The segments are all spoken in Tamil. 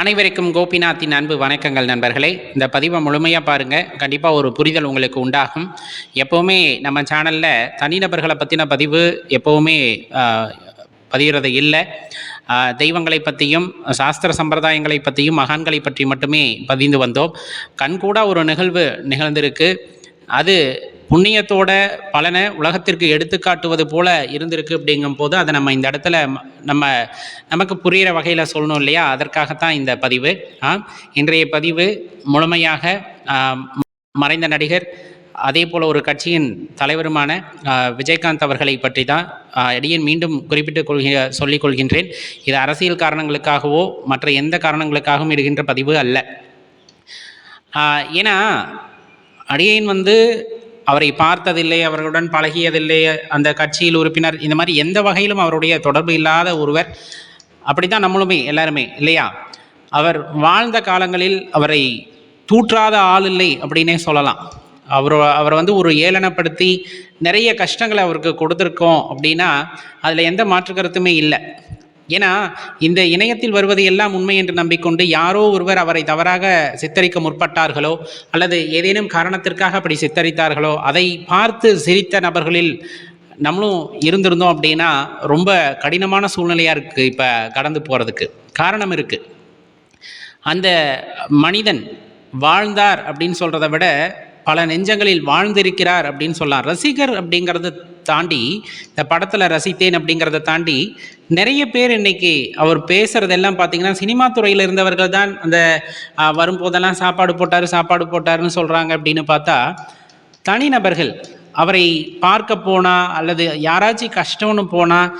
அனைவருக்கும் கோபிநாத்தின் அன்பு வணக்கங்கள் நண்பர்களே. இந்த பதிவை முழுமையாக பாருங்கள் கண்டிப்பாக ஒரு புரிதல் உங்களுக்கு உண்டாகும். எப்போவுமே நம்ம சேனலில் தனிநபர்களை பற்றின பதிவு எப்போவுமே பதிகிறது இல்லை. தெய்வங்களை பற்றியும் சாஸ்திர சம்பிரதாயங்களை பற்றியும் மகான்களை பற்றி மட்டுமே பதிந்து வந்தோம். கண்கூடா ஒரு நிகழ்வு நிகழ்ந்திருக்கு. அது புண்ணியத்தோட பலனை உலகத்திற்கு எடுத்துக்காட்டுவது போல இருந்திருக்கு அப்படிங்கும் போது அதை நம்ம இந்த இடத்துல நம்ம நமக்கு புரிகிற வகையில் சொல்லணும் இல்லையா? அதற்காகத்தான் இந்த பதிவு. ஆ, இன்றைய பதிவு முழுமையாக மறைந்த நடிகர் அதே போல் ஒரு கட்சியின் தலைவருமான விஜயகாந்த் அவர்களை பற்றி தான் அடியன் மீண்டும் குறிப்பிட்டு கொள்கிற சொல்லிக் கொள்கின்றேன். இது அரசியல் காரணங்களுக்காகவோ மற்ற எந்த காரணங்களுக்காகவும் இடுகின்ற பதிவு அல்ல. ஏன்னா அடியன் வந்து அவரை பார்த்ததில்லை அவர்களுடன் பழகியதில்லை அந்த கட்சியில் உறுப்பினர் இந்த மாதிரி எந்த வகையிலும் அவருடைய தொடர்பு இல்லாத ஒருவர். அப்படி தான் நம்மளுமே எல்லாருமே இல்லையா? அவர் வாழ்ந்த காலங்களில் அவரை தூற்றாத ஆள் இல்லை அப்படின்னே சொல்லலாம். அவர் அவர் வந்து ஒரு ஏளனப்படுத்தி நிறைய கஷ்டங்களை அவருக்கு கொடுத்துருக்கோம் அப்படின்னா அதில் எந்த மாற்று கருத்துமே இல்லை. ஏன்னா இந்த இணையத்தில் வருவது எல்லாம் உண்மை என்று நம்பிக்கொண்டு யாரோ ஒருவர் அவரை தவறாக சித்தரிக்க முற்பட்டார்களோ அல்லது ஏதேனும் காரணத்திற்காக அப்படி சித்தரித்தார்களோ அதை பார்த்து சிரித்த நபர்களில் நம்மளும் இருந்திருந்தோம் அப்படின்னா ரொம்ப கடினமான சூழ்நிலையாக இருக்குது இப்போ கடந்து போகிறதுக்கு காரணம் இருக்குது அந்த மனிதன் வாழ்ந்தார் அப்படின்னு சொல்கிறத விட பல நெஞ்சங்களில் வாழ்ந்திருக்கிறார் அப்படின்னு சொல்லலாம் ரசிகர் அப்படிங்கிறத தாண்டி இந்த படத்தில் ரசித்தேன் அப்படிங்கிறத தாண்டி நிறைய பேர் இன்னைக்கு அவர் பேசுகிறதெல்லாம் பார்த்தீங்கன்னா சினிமா துறையில் இருந்தவர்கள் தான் அந்த வரும்போதெல்லாம் சாப்பாடு போட்டார் சாப்பாடு போட்டாருன்னு சொல்கிறாங்க அப்படின்னு பார்த்தா தனிநபர்கள் அவரை பார்க்க போனால் அல்லது யாராச்சும் கஷ்டம்னு போனால்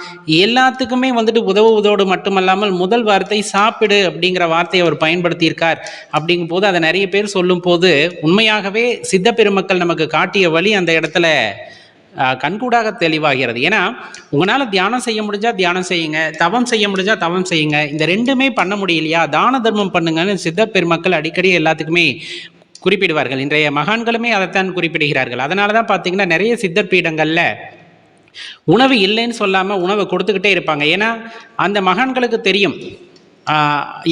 எல்லாத்துக்குமே வந்துட்டு உதவுவதோடு மட்டுமல்லாமல் முதல் வார்த்தை சாப்பிடு அப்படிங்கிற வார்த்தையை அவர் பயன்படுத்தியிருக்கார். அப்படிங்கும் போது அதை நிறைய பேர் சொல்லும் போது உண்மையாகவே சித்த பெருமக்கள் நமக்கு காட்டிய வழி அந்த இடத்துல கண்கூடாக தெளிவாகிறது. ஏன்னா உங்களால் தியானம் செய்ய முடிஞ்சால் தியானம் செய்யுங்க தவம் செய்ய முடிஞ்சால் தவம் செய்யுங்க இந்த ரெண்டுமே பண்ண முடியலையா? தான தர்மம் பண்ணுங்கன்னு சித்த பெருமக்கள் அடிக்கடி எல்லாத்துக்குமே குறிப்பிடுவார்கள். இன்றைய மகான்களுமே அதைத்தான் குறிப்பிடுகிறார்கள். அதனால தான் பார்த்தீங்கன்னா நிறைய சித்தர் பீடங்களில் உணவு இல்லைன்னு சொல்லாமல் உணவை கொடுத்துக்கிட்டே இருப்பாங்க. ஏன்னா அந்த மகான்களுக்கு தெரியும்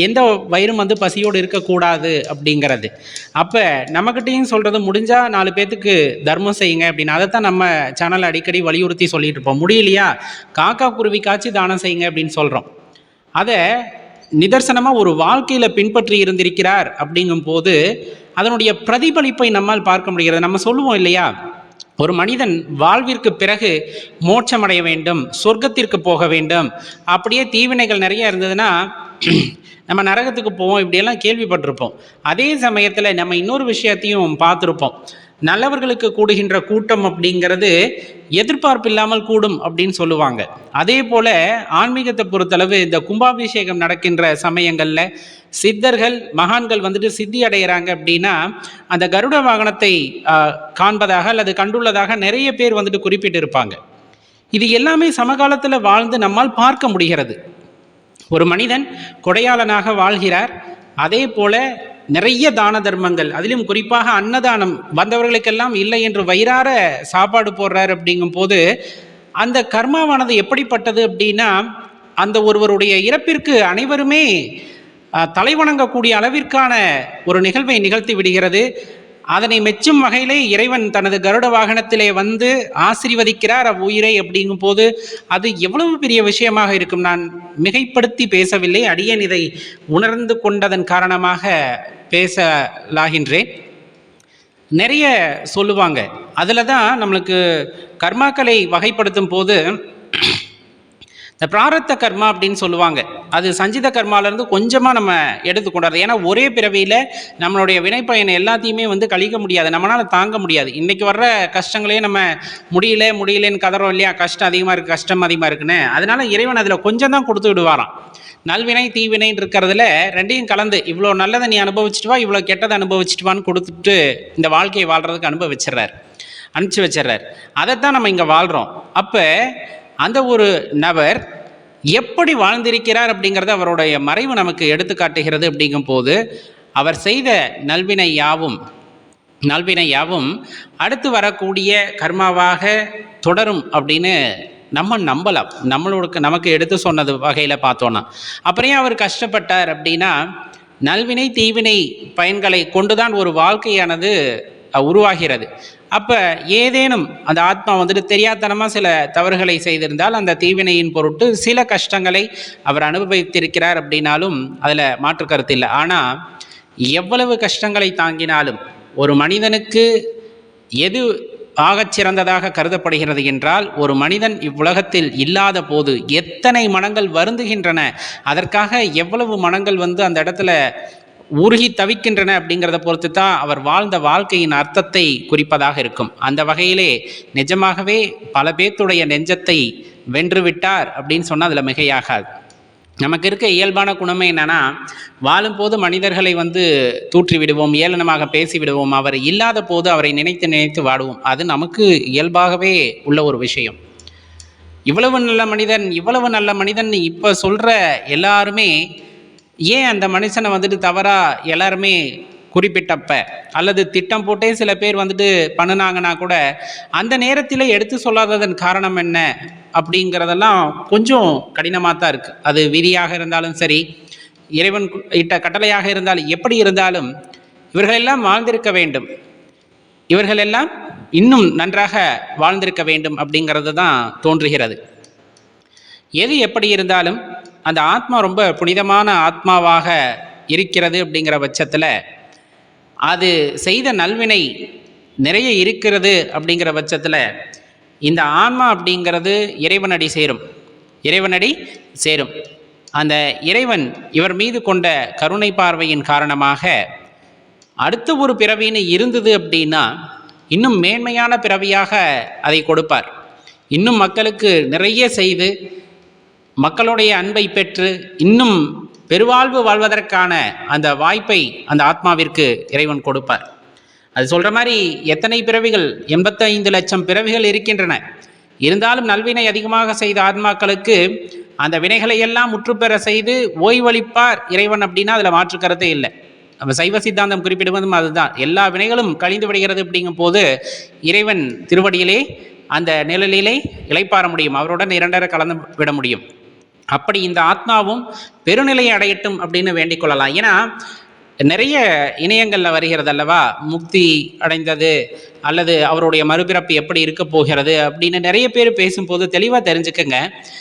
எந்த வயிறும் வந்து பசியோடு இருக்கக்கூடாது அப்படிங்கிறது. அப்போ நம்மக்கிட்டையும் சொல்கிறது முடிஞ்சால் நாலு பேர்த்துக்கு தர்மம் செய்யுங்க அப்படின்னு. அதைத்தான் நம்ம சேனல் அடிக்கடி வலியுறுத்தி சொல்லிட்டு இருப்போம். முடியலையா? காக்கா குருவி காய்ச்சி தானம் செய்யுங்க அப்படின்னு சொல்கிறோம் அதை நிதர்சனமாக ஒரு வாழ்க்கையில் பின்பற்றி இருந்திருக்கிறார் அப்படிங்கும்போது அதனுடைய பிரதிபலிப்பை நம்மால் பார்க்க முடிகிறது. நம்ம சொல்லுவோம் இல்லையா? ஒரு மனிதன் வாழ்விற்கு பிறகு மோட்சமடைய வேண்டும் சொர்க்கத்திற்கு போக வேண்டும். அப்படியே தீவினைகள் நிறைய இருந்ததுன்னா நம்ம நரகத்துக்கு போவோம் இப்படியெல்லாம் கேள்விப்பட்டிருப்போம். அதே சமயத்தில் நம்ம இன்னொரு விஷயத்தையும் பார்த்துருப்போம். நல்லவர்களுக்கு கூடுகின்ற கூட்டம் அப்படிங்கிறது எதிர்பார்ப்பு இல்லாமல் கூடும் அப்படின்னு சொல்லுவாங்க. அதே போல ஆன்மீகத்தை பொறுத்தளவு இந்த கும்பாபிஷேகம் நடக்கின்ற சமயங்களில் சித்தர்கள் மகான்கள் வந்துட்டு சித்தி அடைகிறாங்க அப்படின்னா அந்த கருட வாகனத்தை காண்பதாக அல்லது கண்டுள்ளதாக நிறைய பேர் வந்துட்டு குறிப்பிட்டிருப்பாங்க. இது எல்லாமே சமகாலத்தில் வாழ்ந்து நம்மால் பார்க்க முடிகிறது. ஒரு மனிதன் கொடையாளனாக வாழ்கிறார். அதே போல நிறைய தான தர்மங்கள். அதிலும் குறிப்பாக அன்னதானம். வந்தவர்களுக்கெல்லாம் இல்லை என்று வயிறார சாப்பாடு போடுறார் அப்படிங்கும் போது அந்த கர்மாவானது எப்படிப்பட்டது அப்படின்னா அந்த ஒருவருடைய இறப்பிற்கு அனைவருமே தலைவணங்கக்கூடிய அளவிற்கான ஒரு நிகழ்வை நிகழ்த்தி விடுகிறது. அதனை மெச்சும் வகையிலே இறைவன் தனது கருட வாகனத்திலே வந்து ஆசீர்வதிக்கிறார் அவ்வுயிரை அப்படிங்கும் போது அது எவ்வளவு பெரிய விஷயமாக இருக்கும். நான் மிகைப்படுத்தி பேசவில்லை. அடியன் இதை உணர்ந்து கொண்டதன் காரணமாக பேசலாகின்றேன். நிறைய சொல்லுவாங்க. அதில் தான் நம்மளுக்கு கர்மாக்களை வகைப்படுத்தும் போது இந்த பிராரத்த கர்மா அப்படின்னு சொல்லுவாங்க. அது சஞ்சித கர்மாலேருந்து கொஞ்சமாக நம்ம எடுத்துக்கூடாது ஏன்னா ஒரே பிறவியில் நம்மளுடைய வினைப்பயனை எல்லாத்தையுமே வந்து கழிக்க முடியாது. நம்மளால் தாங்க முடியாது. இன்றைக்கி வர்ற கஷ்டங்களே நம்ம முடியல முடியலன்னு கதறோம் இல்லையா? கஷ்டம் அதிகமாக இருக்குது கஷ்டம் அதிகமாக இருக்குன்னு. அதனால் இறைவன் அதில் கொஞ்சம் தான் கொடுத்து விடுவாராம். நல்வினை தீவினைன்னு இருக்கிறதுல ரெண்டையும் கலந்து இவ்வளோ நல்லதை நீ அனுபவிச்சுட்டு வா இவ்வளோ கெட்டதை அனுபவிச்சுட்டு வான்னு கொடுத்துட்டு இந்த வாழ்க்கையை வாழ்கிறதுக்கு அனுபவிச்சிடுறாரு அனுப்பிச்சி வச்சிடுறார் அதைத்தான் நம்ம இங்கே வாழ்கிறோம் அப்போ அந்த ஒரு நபர் எப்படி வாழ்ந்திருக்கிறார் அப்படிங்கிறத அவருடைய மறைவு நமக்கு எடுத்து காட்டுகிறது அப்படிங்கும் போது அவர் செய்த நல்வினை யாவும் நல்வினை யாவும் அடுத்து வரக்கூடிய கர்மாவாக தொடரும் அப்படின்னு நம்ம நம்பலாம். நம்மளோட நமக்கு எடுத்து சொன்னது வகையில் பார்த்தோன்னா அப்புறம் ஏன் அவர் கஷ்டப்பட்டார் அப்படின்னா நல்வினை தீவினை பயன்களை கொண்டுதான் ஒரு வாழ்க்கையானது உருவாகிறது. அப்போ ஏதேனும் அந்த ஆத்மா வந்துட்டு தெரியாதனமாக சில தவறுகளை செய்திருந்தால் அந்த தீவினையின் பொருட்டு சில கஷ்டங்களை அவர் அனுபவித்திருக்கிறார் அப்படின்னாலும் அதில் மாற்று கருத்து இல்லை. ஆனால் எவ்வளவு கஷ்டங்களை தாங்கினாலும் ஒரு மனிதனுக்கு எது ஆகச் சிறந்ததாக கருதப்படுகிறது என்றால் ஒரு மனிதன் இவ்வுலகத்தில் இல்லாத போது எத்தனை மனங்கள் வருந்துகின்றன அதற்காக எவ்வளவு மனங்கள் வந்து அந்த இடத்துல உருகி தவிக்கின்றன அப்படிங்கிறத பொறுத்து தான் அவர் வாழ்ந்த வாழ்க்கையின் அர்த்தத்தை குறிப்பதாக இருக்கும். அந்த வகையிலே நிஜமாகவே பல பேர்த்துடைய நெஞ்சத்தை வென்று விட்டார் அப்படின்னு சொன்னால் அதில் மிகையாகாது. நமக்கு இருக்க இயல்பான குணமே என்னன்னா வாழும்போது மனிதர்களை வந்து தூற்றி விடுவோம் ஏளனமாக பேசி விடுவோம் அவர் இல்லாத போது அவரை நினைத்து நினைத்து வாடுவோம். அது நமக்கு இயல்பாகவே உள்ள ஒரு விஷயம். இவ்வளவு நல்ல மனிதன் இவ்வளவு நல்ல மனிதன் இப்போ சொல்கிற எல்லாருமே ஏன் அந்த மனுஷனை வந்துட்டு தவறாக எல்லாருமே குறிப்பிட்டப்ப? அல்லது திட்டம் போட்டே சில பேர் வந்துட்டு பண்ணுனாங்கன்னா கூட அந்த நேரத்தில் எடுத்து சொல்லாததன் காரணம் என்ன? அப்படிங்கிறதெல்லாம் கொஞ்சம் கடினமாக தான் இருக்குது அது விதியாக இருந்தாலும் சரி இறைவன் இட்ட கட்டளையாக இருந்தாலும் எப்படி இருந்தாலும் இவர்களெல்லாம் வாழ்ந்திருக்க வேண்டும். இவர்களெல்லாம் இன்னும் நன்றாக வாழ்ந்திருக்க வேண்டும் அப்படிங்கிறது தான் தோன்றுகிறது. எது எப்படி இருந்தாலும் அந்த ஆத்மா ரொம்ப புனிதமான ஆத்மாவாக இருக்கிறது அப்படிங்கிற பட்சத்தில் அது செய்த நல்வினை நிறைய இருக்கிறது அப்படிங்கிற பட்சத்தில் இந்த ஆன்மா அப்படிங்கிறது இறைவனடி சேரும். இறைவனடி சேரும். அந்த இறைவன் இவர் மீது கொண்ட கருணை பார்வையின் காரணமாக அடுத்த ஒரு பிறவின்னு இருந்தது அப்படின்னா இன்னும் மேன்மையான பிறவியாக அதை கொடுப்பார். இன்னும் மக்களுக்கு நிறைய செய்து மக்களுடைய அன்பை பெற்று இன்னும் பெருவாழ்வு வாழ்வதற்கான அந்த வாய்ப்பை அந்த ஆத்மாவிற்கு இறைவன் கொடுப்பார். அது சொல்கிற மாதிரி எத்தனை பிறவிகள்? எண்பத்தைந்து லட்சம் பிறவிகள் இருக்கின்றன. இருந்தாலும் நல்வினை அதிகமாக செய்த ஆத்மாக்களுக்கு அந்த வினைகளை எல்லாம் முற்றுப்பெற செய்து ஓய்வளிப்பார் இறைவன் அப்படின்னா அதில் மாற்று கருத்தே இல்லை. நம்ம சைவ சித்தாந்தம் குறிப்பிடுவதும் அதுதான். எல்லா வினைகளும் கழிந்து விடுகிறது அப்படிங்கும் போது இறைவன் திருவடியிலே அந்த நிழலிலே இளைப்பாற முடியும். அவருடன் இரண்டரை கலந்து விட முடியும். அப்படி இந்த ஆத்மாவும் பெருநிலையை அடையட்டும் அப்படின்னு வேண்டிக் கொள்ளலாம். ஏன்னா நிறைய இணையங்களில் வருகிறது அல்லவா? முக்தி அடைந்தது அல்லது அவருடைய மறுபிறப்பு எப்படி இருக்க போகிறது அப்படின்னு நிறைய பேர் பேசும்போது தெளிவாக தெரிஞ்சுக்கங்க.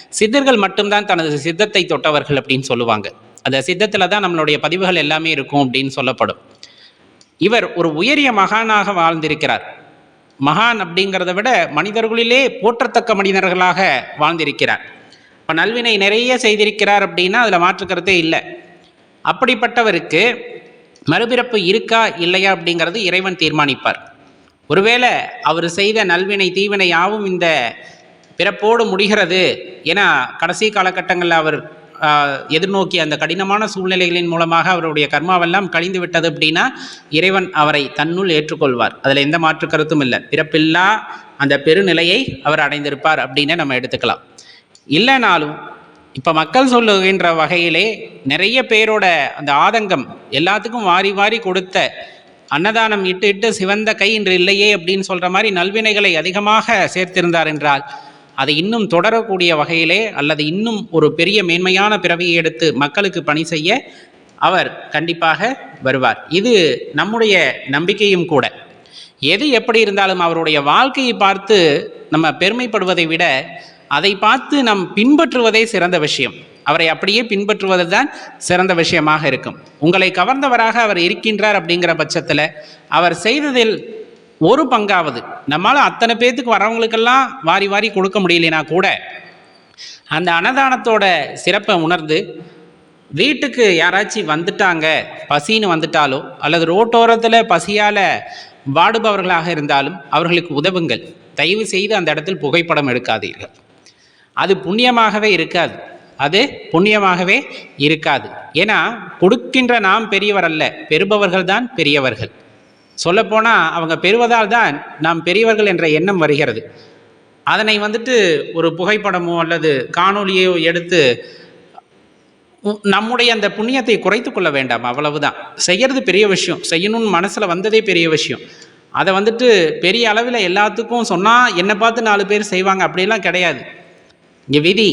சித்தர்கள் மட்டும்தான் தனது சித்தத்தை தொட்டவர்கள் அப்படின்னு சொல்லுவாங்க. அந்த சித்தத்தில் தான் நம்மளுடைய பதிவுகள் எல்லாமே இருக்கும் அப்படின்னு சொல்லப்படும். இவர் ஒரு உயரிய மகானாக வாழ்ந்திருக்கிறார். மகான் அப்படிங்கிறத விட மனிதர்களிலே போற்றத்தக்க மனிதர்களாக வாழ்ந்திருக்கிறார். இப்போ நல்வினை நிறைய செய்திருக்கிறார் அப்படின்னா அதில் மாற்றுக்கிறதே இல்லை. அப்படிப்பட்டவருக்கு மறுபிறப்பு இருக்கா இல்லையா அப்படிங்கிறது இறைவன் தீர்மானிப்பார். ஒருவேளை அவர் செய்த நல்வினை தீவினை யாவும் இந்த பிறப்போடு முடிகிறது ஏன்னா கடைசி காலகட்டங்களில் அவர் எதிர்நோக்கிய அந்த கடினமான சூழ்நிலைகளின் மூலமாக அவருடைய கர்மாவெல்லாம் கழிந்து விட்டது அப்படின்னா இறைவன் அவரை தன்னுள் ஏற்றுக்கொள்வார். அதில் எந்த மாற்று கருத்தும் இல்லை. பிறப்பில்லா அந்த பெருநிலையை அவர் அடைந்திருப்பார் அப்படின்னு நம்ம எடுத்துக்கலாம். இல்லைனாலும் இப்போ மக்கள் சொல்லுகின்ற வகையிலே நிறைய பேரோட அந்த ஆதங்கம் எல்லாத்துக்கும் வாரி வாரி கொடுத்த அன்னதானம் இட்டு இட்டு சிவந்த கை இன்று இல்லையே அப்படின்னு சொல்கிற மாதிரி நல்வினைகளை அதிகமாக சேர்த்திருந்தார் என்றால் அதை இன்னும் தொடரக்கூடிய வகையிலே அல்லது இன்னும் ஒரு பெரிய மேன்மையான பிறவியை எடுத்து மக்களுக்கு பணி செய்ய அவர் கண்டிப்பாக வருவார். இது நம்முடைய நம்பிக்கையும் கூட. எது எப்படி இருந்தாலும் அவருடைய வாழ்க்கையை பார்த்து நம்ம பெருமைப்படுவதை விட அதை பார்த்து நாம் பின்பற்றுவதே சிறந்த விஷயம். அவரை அப்படியே பின்பற்றுவது தான் சிறந்த விஷயமாக இருக்கும். உங்களை கவர்ந்தவராக அவர் இருக்கின்றார் அப்படிங்கிற பட்சத்தில் அவர் செய்ததில் ஒரு பங்காவது நம்மால் அத்தனை பேர்த்துக்கு வரவங்களுக்கெல்லாம் வாரி வாரி கொடுக்க முடியலனா கூட அந்த அன்னதானத்தோட சிறப்பை உணர்ந்து வீட்டுக்கு யாராச்சும் வந்துட்டாங்க பசின்னு வந்துட்டாலோ அல்லது ரோட்டோரத்தில் பசியால் வாடுபவர்களாக இருந்தாலும் அவர்களுக்கு உதவுங்கள். தயவு செய்து அந்த இடத்தில் புகைப்படம் எடுக்காதீர்கள். அது புண்ணியமாகவே இருக்காது. அது புண்ணியமாகவே இருக்காது. ஏன்னா கொடுக்கின்ற நாம் பெரியவர் அல்ல பெறுபவர்கள் தான் பெரியவர்கள். சொல்லப்போனால் அவங்க பெறுவதால் தான் நாம் பெரியவர்கள் என்ற எண்ணம் வருகிறது. அதனை வந்துட்டு ஒரு புகைப்படமோ அல்லது காணொளியோ எடுத்து நம்முடைய அந்த புண்ணியத்தை குறைத்து கொள்ள வேண்டாம் அவ்வளவுதான். செய்யறது பெரிய விஷயம் செய்யணும்னு மனசில் வந்ததே பெரிய விஷயம். அதை வந்துட்டு பெரிய அளவில் எல்லாத்துக்கும் சொன்னால் என்னை பார்த்து நாலு பேர் செய்வாங்க அப்படிலாம் கிடையாது. இங்கே விதி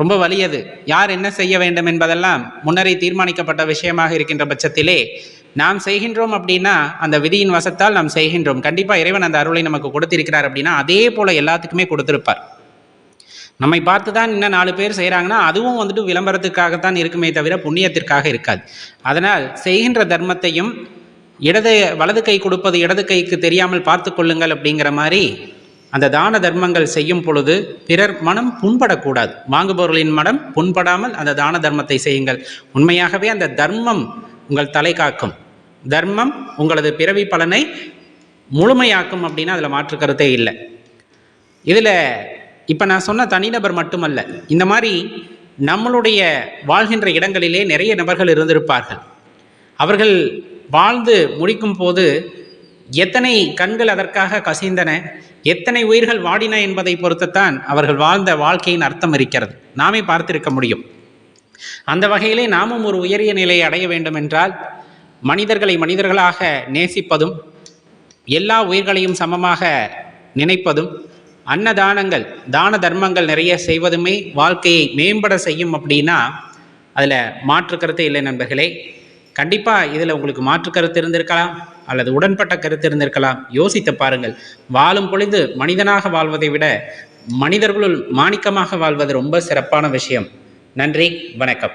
ரொம்ப வலியது. யார் என்ன செய்ய வேண்டும் என்பதெல்லாம் முன்னரே தீர்மானிக்கப்பட்ட விஷயமாக இருக்கின்ற பட்சத்திலே நாம் செய்கின்றோம் அப்படின்னா அந்த விதியின் வசத்தால் நாம் செய்கின்றோம். கண்டிப்பாக இறைவன் அந்த அருளை நமக்கு கொடுத்திருக்கிறார் அப்படின்னா அதே போல எல்லாத்துக்குமே கொடுத்திருப்பார். நம்மை பார்த்து தான் இன்னும் நாலு பேர் செய்கிறாங்கன்னா அதுவும் வந்துட்டு விளம்பரத்துக்காகத்தான் இருக்குமே தவிர புண்ணியத்திற்காக இருக்காது. அதனால் செய்கின்ற தர்மத்தையும் இடது வலது கை கொடுப்பது இடது கைக்கு தெரியாமல் பார்த்து கொள்ளுங்கள் அப்படிங்கிற மாதிரி அந்த தான தர்மங்கள் செய்யும் பொழுது பிறர் மனம் புண்படக்கூடாது. வாங்குபவர்களின் மனம் புண்படாமல் அந்த தான தர்மத்தை செய்யுங்கள். உண்மையாகவே அந்த தர்மம் உங்கள் தலை காக்கும். தர்மம் உங்களது பிறவி பலனை முழுமையாக்கும் அப்படின்னா அதில் மாற்று கருத்தே இல்லை. இதில் இப்போ நான் சொன்ன தனிநபர் மட்டுமல்ல இந்த மாதிரி நம்மளுடைய வாழ்கின்ற இடங்களிலே நிறைய நபர்கள் இருந்திருப்பார்கள். அவர்கள் வாழ்ந்து முடிக்கும் போது எத்தனை கண்கள் அதற்காக கசிந்தன எத்தனை உயிர்கள் வாடின என்பதை பொறுத்துத்தான் அவர்கள் வாழ்ந்த வாழ்க்கையின் அர்த்தம் இருக்கிறது. நாமே பார்த்திருக்க முடியும். அந்த வகையிலே நாமும் ஒரு உயரிய நிலையை அடைய வேண்டும் என்றால் மனிதர்களை மனிதர்களாக நேசிப்பதும் எல்லா உயிர்களையும் சமமாக நினைப்பதும் அன்னதானங்கள் தான தர்மங்கள் நிறைய செய்வதுமே வாழ்க்கையை மேம்பட செய்யும் அப்படின்னா அதில் மாற்று கருத்து இல்லை நண்பர்களே. கண்டிப்பாக இதில் உங்களுக்கு மாற்று கருத்து இருந்திருக்கலாம் அல்லது உடன்பட்ட கருத்து இருந்திருக்கலாம். யோசித்து பாருங்கள். வாழும் பொழுது மனிதனாக வாழ்வதை விட மனிதர்களுள் மாணிக்கமாக வாழ்வது ரொம்ப சிறப்பான விஷயம். நன்றி வணக்கம்.